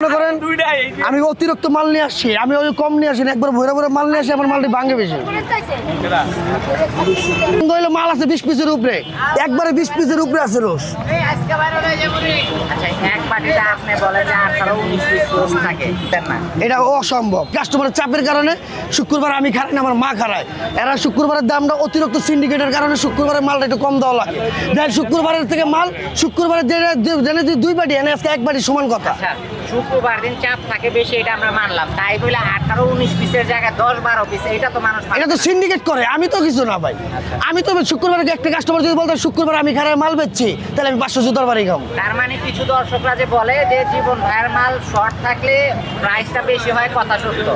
করেন আমি অতিরিক্ত মাল নিয়ে আসছি আমি ওই কম নিয়ে আসি একবার ভরে ভরে মাল নিয়ে আসি আমার মালটি ভাঙে বেশি। হইল মাল আছে বিশ পিসের উপরে একবারে বিশ পিসের উপরে আছে রোজ আচ্ছা আপনি বলে যে আঠারো উনিশ পিস রোজ থাকে না? এটা অসম্ভব। কাস্টমারের চাপের কারণে শুক্রবার আমি খারাই না আমার মা খারায় এরা শুক্রবারের দামটা অতিরিক্ত সিন্ডিকেটের কারণে শুক্রবারের মালটা একটু কম দেওয়া লাগে। দেন শুক্রবারের থেকে মাল শুক্রবারের জেনে দুই বাটি এনে আজকে এক বাটি সমান কথা। আচ্ছা শুক্রবার দিন চাপ থাকে বেশি এটা আমরা মানলাম। তাই বলে আঠারো উনিশ পিসের জায়গায় দশ বারো পিস এটা তো মানুষ মানে এটা তো সিন্ডিকেট করে আমি তো কিছু না ভাই। আমি তো শুক্রবার একটা কাস্টমার যদি বলতো শুক্রবার আমি খারায় মাল বেচছি তাহলে আমি পাঁচশো জুতার বাড়ি খাব। তার মানে কিছু দর্শকরা যে বলে যে জীবন ভাইয়ের মাল শর্ট থাকলে প্রাইসটা বেশি হয় কথা সত্য।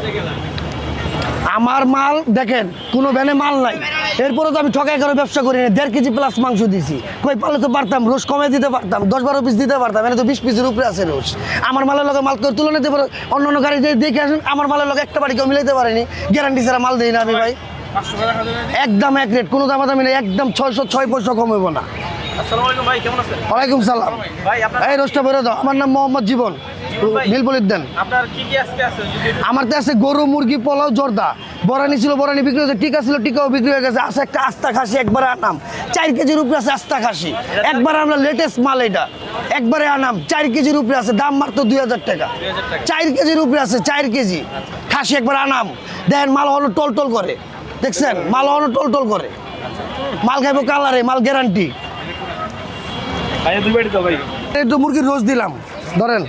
আমার মাল দেখেন কোনো ভ্যানে মাল নাই। এরপরে তো আমি ঠকাই করে ব্যবসা করি না দেড় কেজি প্লাস মাংস দিছি। কই পারলে তো পারতাম রোজ কমে দিতে পারতাম দশ বারো পিস দিতে পারতাম এনে তো বিশ পিসের উপরে আছে রোজ। আমার মালের লগে মাল করে তুলে নিতে পারো। অন্য অন্য গাড়ি দিয়ে দেখে আসুন আমার মালের লগে একটা বাড়ি কেউ মিলাইতে পারেনি। গ্যারান্টি ছাড়া মাল দিই না আমি ভাই। একদম এক রেট কোনো দামাদামি নেই একদম ছয়শো ছয় পয়সা কমাবো না। ওয়ালাইকুম সালাম। ভাই রোজটা বেরো দাও আমার নাম মোহাম্মদ জীবন। দেন একটু- আমার তো আছে গরু মুরগি পোলাও জর্দা। বরানি ছিল বরানি বিক্রি হয়েছে টিকা ছিল টিকাও বিক্রি হয়ে গেছে। আছে একটা আস্তা খাসি একবারে আনাম। চার কেজির উপরে আছে আস্তা খাসি। একবারে আমরা লেটেস্ট মাল এটা। একবারে আনাম। চার কেজির উপরে আছে দাম মাত্র দুই হাজার টাকা। 2000 টাকা। চার কেজির উপরে আছে চার কেজি। খাসি একবার আনাম। দেখেন মাল হলো টল টল করে। দেখছেন? মাল হলো টল টল করে। মাল খাইবো কালারে মাল গ্যারান্টি ভাই দুই বাড়ি তো ভাই একটু মুরগির রোজ দিলাম ধরেন।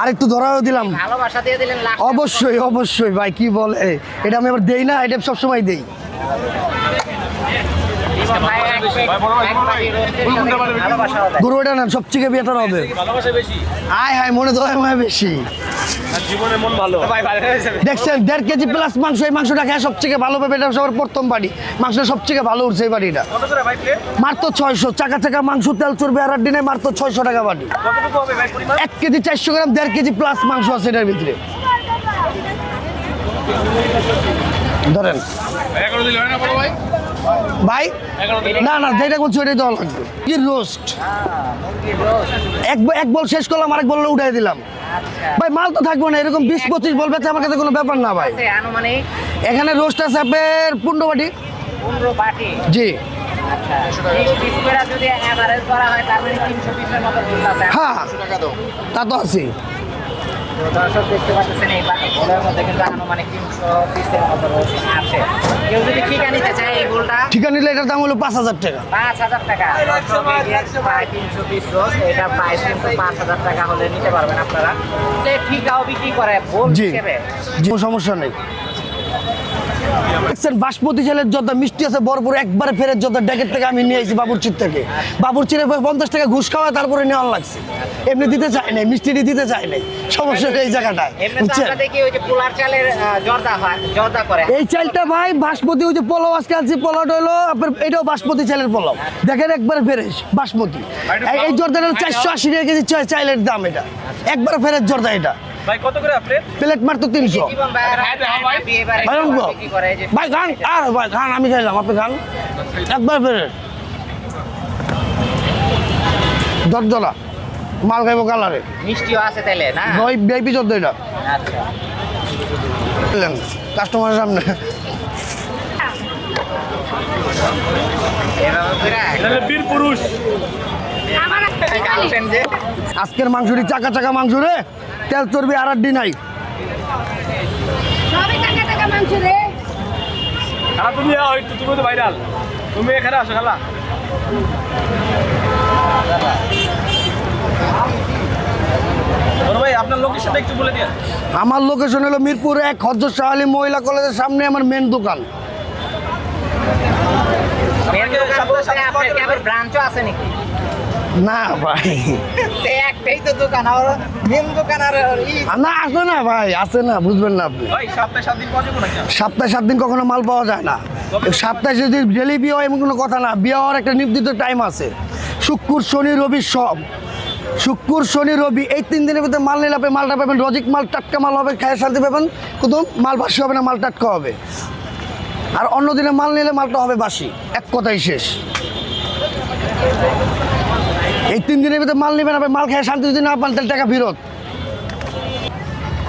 আর একটু ধরাও দিলাম। ভালোবাসা দিয়ে দিলেন লাখ অবশ্যই অবশ্যই ভাই কি বলে? এটা আমি আবার দেই না এটা সবসময় দেই। গরু এটা না সবচেয়ে বেটার হবে। আয় হায়, মনে তো হয় বেশি। দেখছেন, দেড় কেজি প্লাস মাংস, এই মাংসটা খেয়ে সবচেয়ে ভালো পাবে এটা সবার প্রথম বাড়ি। মাংসটা সবচেয়ে ভালো উঠছে এই বাড়িটা। মাত্র ছয়শো, চাকা চাকা মাংস, তেল চর্বি আর দিনে মাত্র ছয়শো টাকা বাড়ি। এক কেজি চারশো গ্রাম, দেড় কেজি প্লাস মাংস আছে এটার ভিতরে। ধরেন। ভাই না না যেটা বলছি ওইটাই দেওয়া লাগবে। কি রোস্ট এক এক বল শেষ করলাম আরেক বল উঠাই দিলাম। ভাই মাল তো থাকব না এরকম বিশ পঁচিশ বল বেচা আমার কাছে কোনো ব্যাপার না ভাই। এখানে রোস্ট আছে আপনার পনেরো বাটি। জি। আচ্ছা হ্যাঁ তা তো আছে তো দর্শক দেখতে পাচ্ছেন এই গোলের মধ্যে কিন্তু আনুমানিক তিনশো পিসের মতো রোজ আছে। কেউ যদি ঠিকা নিতে চায় এই গোলটা ঠিকা নিলে এটার দাম হলো পাঁচ হাজার টাকা। পাঁচ হাজার টাকা। তিনশো পিস রোজ এটা প্রাইস কিন্তু পাঁচ হাজার টাকা হলে নিতে পারবেন আপনারা। ঠিকাও বিক্রি করে ভোল হিসেবে। কোনো সমস্যা নেই। দেখছেন বাসমতি চালের যত মিষ্টি আছে বড় একবারে ফেরের যত থেকে আমি নিয়ে আসি বাবুরচির থেকে। বাবুরচির পঞ্চাশ টাকা ঘুষ খাওয়া তারপরে নেওয়া লাগছে। এমনি দিতে চাই নাই মিষ্টিটি দিতে চাই নাই। সমস্যা এই জায়গাটায় বুঝছেন? আমরা দেখি ওই যে পোলার চালের আহ, জর্দা হয় জর্দা করে। এই চালটা ভাই বাসমতি ওই যে পোলাও আজকে আনছি পোলাওটা হলো আপনার এটাও বাসমতি চালের পোলাও। দেখেন একবারে ফ্রেশ বাসমতি। এই- জর্দাটা চারশো আশি টাকা কেজি চাইলের দাম এটা। একবারে ফেরের জর্দা এটা। ভাই কত করে প্লেট মাত্র হ্যাঁ, হ্যাঁ, ভাই। খান আর ভাই খান আমি খাইলাম আপনি খান একবার ফেরের দরজলা মাল খাইবো কালারে। মিষ্টিও আছে তাইলে না? ওই চোদ্দ এটা। আচ্ছা। কাস্টমারের সামনে। বীর পুরুষ। আজকের মাংসটি চাকা চাকা মাংস রে। তেল চর্বি আর আড্ডি নাই। সবই টাকা টাকা মাংস রে। খালা তুমি তুমি তো ভাইরাল। তুমি এখানে আসো খালা। বড় ভাই আপনার লোকেশনটা একটু বলে দিন আমার লোকেশন হলো মিরপুর এক হজরত শাহ আলী মহিলা কলেজের সামনে আমার মেন দোকান। ব্রাঞ্চও আছে নাকি? না ভাই। একটাই তো দোকান আর মেন দোকান আর না আছে না ভাই আছে না বুঝবেন না আপনি। সপ্তাহে সাত দিন পাওয়া যাবে নাকি? সপ্তাহে সাত দিন কখনো মাল পাওয়া যায় না। সপ্তাহে যদি ডেলি বিয়ে হয় এমন কোনো কথা না। বিয়ে হওয়ার একটা নির্দিষ্ট টাইম আছে। শুক্র শনি রবি সব। শুক্র শনি রবি এই তিন দিনের ভিতরে মাল নিলে আপনি মালটা পাবেন। রজিক মাল টাটকা মাল হবে খায় শান্তি পাবেন। কুতুম মাল বাসি হবে না মাল টাটকা হবে। আর অন্য দিনে মাল নিলে মালটা হবে বাসি। এক কথাই শেষ। এই তিন দিনের ভিতরে মাল নেবেন আপনি মাল খেয়ে শান্তি যদি না পান তাহলে টাকা ফেরত।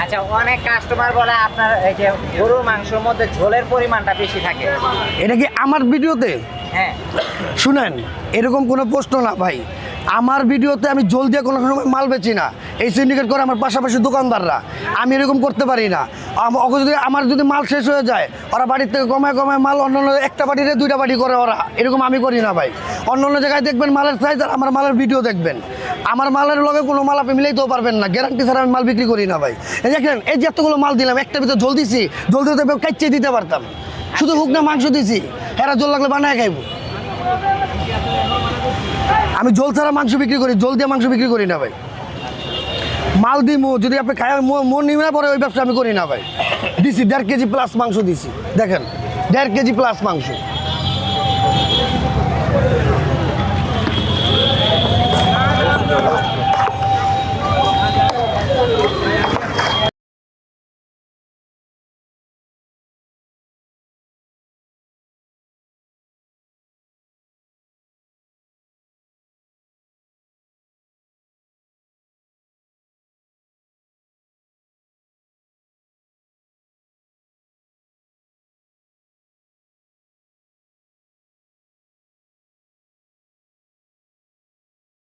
আচ্ছা অনেক কাস্টমার বলে আপনার এই যে গরুর মাংসের মধ্যে ঝোলের পরিমাণটা বেশি থাকে। এটা কি আমার ভিডিওতে? হ্যাঁ। শুনেন এরকম কোনো প্রশ্ন না ভাই। আমার ভিডিওতে আমি জল দিয়ে কোনো সময় মাল বেচি না। এই সিন্ডিকেট করে আমার পাশাপাশি দোকানদাররা। আমি এরকম করতে পারি না। যদি আমার যদি মাল শেষ হয়ে যায়, ওরা বাড়ির থেকে কমায় কমায় মাল অন্য একটা বাড়িতে দুইটা বাড়ি করে ওরা। এরকম আমি করি না ভাই। অন্য অন্য জায়গায় দেখবেন মালের সাইজ আর আমার মালের ভিডিও দেখবেন। আমার মালের লগে কোনো মাল আপনি মিলাইতেও পারবেন না। গ্যারান্টি ছাড়া আমি মাল বিক্রি করি না ভাই। এই দেখেন, এই যে এতগুলো মাল দিলাম, একটা ভিতরে জল দিছি জল দিতে কাইচে দিতে পারতাম। শুধু হুক না মাংস দিছি, হেরা জল লাগলে বানায় খাইবো। আমি জল ছাড়া মাংস বিক্রি করি জল দিয়ে মাংস বিক্রি করি না ভাই। মাল দিমু, যদি আপনি খায়, মো মন নিবে না পরে ওই ব্যবসা আমি করি না ভাই। দিছি, দেড় কেজি প্লাস মাংস দিছি, দেখেন, দেড় কেজি প্লাস মাংস।